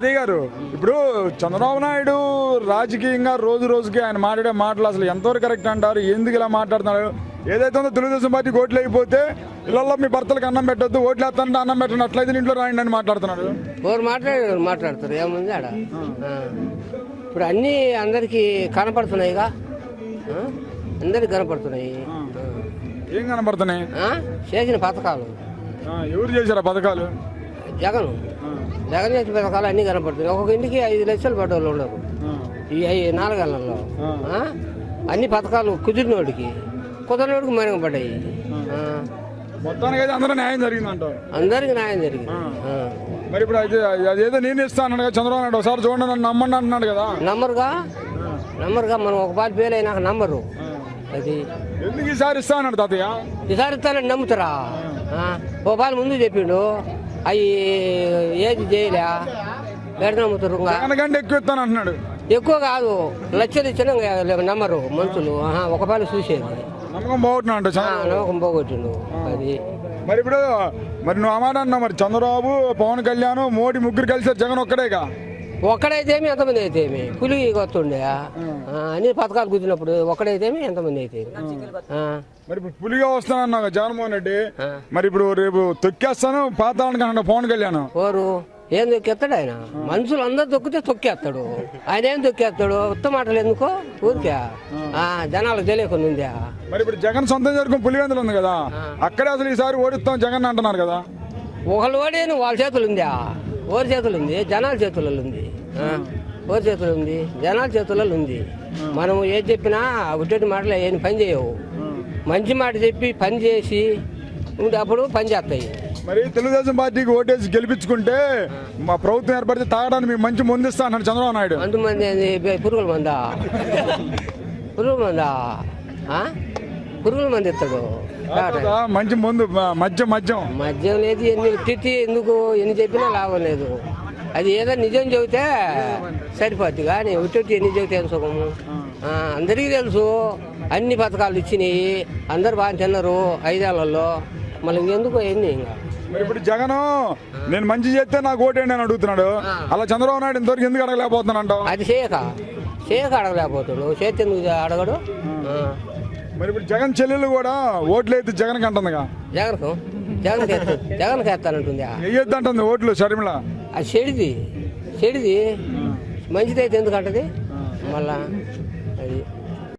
అదే గారు ఇప్పుడు చంద్రబాబు నాయుడు రాజకీయంగా రోజు రోజుకి ఆయన మాట్లాడే మాటలు అసలు ఎంతవరకు కరెక్ట్ అంటారు? ఎందుకు ఇలా మాట్లాడుతున్నారు? ఏదైతే ఉందో తెలుగుదేశం పార్టీకి ఓట్లు అయిపోతే ఇళ్ళల్లో మీ భర్తలకు అన్నం పెట్టద్దు ఓట్లు వేస్తానంటే అన్నం పెట్టండి అట్లయితే ఇంట్లో రాయండి అని మాట్లాడుతున్నాడు ఎవరు మాట్లాడారు మాట్లాడతారు? ఏముంది ఆడ. ఇప్పుడు అన్నీ అందరికీ కనపడుతున్నాయిగా? అందరికి కనపడుతున్నాయి. ఏం కనబడుతున్నాయి ఆ? చేసిన పథకాలు. ఎవరు చేశారు పథకాలు? జగన్. జగన్ చేసిన పథకాలు అన్నీ కనపడుతున్నాయి. ఒక్కొక్క ఇంటికి ఐదు లక్షలు పడ్డోళ్ళు ఆ, ఈ ఐ- నాలుగేళ్ళలో? అన్ని పథకాలు కుదిరినోడికి కుదరినోడికి మెరుగుపడ్డాయి ఆ. మొత్తానికి అయితే అందరూ న్యాయం అందరికి న్యాయం జరిగింది. మరి ఇప్పుడు అయితే అదేదో నేను ఇస్తాను అన్నాడు చంద్రబాబు నాయుడు. ఒకసారి చూడండి నన్ను నమ్మండి అంటున్నాడు కదా. నంబరుగా నంబరుగా మనం ఒక పాలు ఫెయిల్ అయినాక నంబరు అది. ఎందుకు ఈసారి ఇస్తా అన్నాడు తాతయ్య? ఈసారి ఇస్తానని నమ్ముతారా? ఓ పాలు ముందు చెప్పిండు. అవి ఏది చేయలే. ఎడ నమ్ముతారు ఇంకా జగన్ ఎక్కువ ఇస్తాను అంటున్నాడు. ఎక్కువ కాదు. లక్షలు ఇచ్చిన నమ్మరు మనుషులు. ఆహా, ఒక పాలు చూసేది. నమ్మకం ఆ, నమ్మకం పోగొట్టిండు. అది. మరి ఇప్పుడు మరి నువ్వు అమాట అన్నావు మరి. చంద్రబాబు పవన్ కళ్యాణ్ మోడీ ముగ్గురు కలిసారు జగన్ ఒక్కడేగా? ఒక్కడైతేమి ఎంతమంది అయితేమి? పులి కొత్తుండే ఆ, అన్ని పథకాలు కుదిరినప్పుడు ఒక్కడైతేమి ఎంతమంది అయితే మరి ఇప్పుడు పులిగా వస్తానన్నావు కదా జగన్మోహన్ రెడ్డి. మరి ఇప్పుడు రేపు తొక్కేస్తాను పాతాళానికి అన్నాడు పవన్ కళ్యాణ్. ఓరు ఏం తొక్కేస్తాడు ఆయన? మనుషులు అందరు తొక్కితే తొక్కేస్తాడు ఆయన ఏం తొక్కేస్తాడు ఉత్త మాటలు ఎందుకో? ఊరికే. ఆ, జనాలకు తెలియకుండా ఉందా? మరి ఇప్పుడు జగన్ సొంతం జరుపుకుని పులివెందులు ఉంది కదా? అక్కడే అసలు ఈసారి ఓడిస్తాం జగన్ అంటున్నారు కదా? ఒకళ్ళు ఓడేను వాళ్ళ చేతులు ఉందా? ఓరి చేతులు ఉంది? జనాల చేతులలో ఉంది. ఓరి చేతులు ఉంది జనాల చేతులలో ఉంది. మనం ఏది చెప్పినా ఉట్టటి మాటలు ఏం పని చేయవు. మంచి మాట చెప్పి పని చేసి ఉంటే అప్పుడు పని చేస్తాయి. మరి తెలుగుదేశం పార్టీకి ఓటేసి గెలిపించుకుంటే మా ప్రభుత్వం ఏర్పడితే తాగడానికి మీకు మంచి ముందిస్తా అన్నాడు చంద్రబాబు నాయుడు. అంతమంది పురుగుల మందా? పురుగుల మందా? పురుగుల మంది ఇస్తాడు. మంచి ముందు మద్యం మద్యం. మద్యం లేదు ఎన్ని తిట్టి ఎందుకు? ఎన్ని చెప్పినా లాభం లేదు. అది ఏదో నిజం చెబితే సరిపోద్ది కానీ ఉట్టి ఎన్ని చెబితే సుఖము అందరికీ తెలుసు. అన్ని పథకాలు ఇచ్చినాయి. అందరు బాగా తిన్నారు ఐదేళ్ళలో. మళ్ళీ ఇంకెందుకు ఎన్ని ఇంకా? మరి ఇప్పుడు జగన్ నేను మంచి చేస్తే నాకు ఓటేయండి అని అడుగుతున్నాడు. అలా చంద్రబాబు నాయుడు ఇంతవరకు ఎందుకు అడగలేకపోతున్నాను అంటావు? అది చేయక. చేయక అడగలేకపోతాడు చేతి ఎందుకు అడగడు. మరి ఇప్పుడు జగన్ చెల్లెలు కూడా ఓట్లు అయితే జగన్ అంటుందిగా. జగన్కు? జగన్ జగన్ వేస్తానంటుందా? వెయ్యొద్దు అంటుంది ఓట్లు షర్మిల. అది చెడిది చెడిది మంచిదైతే ఎందుకు అంటది? మళ్ళా అది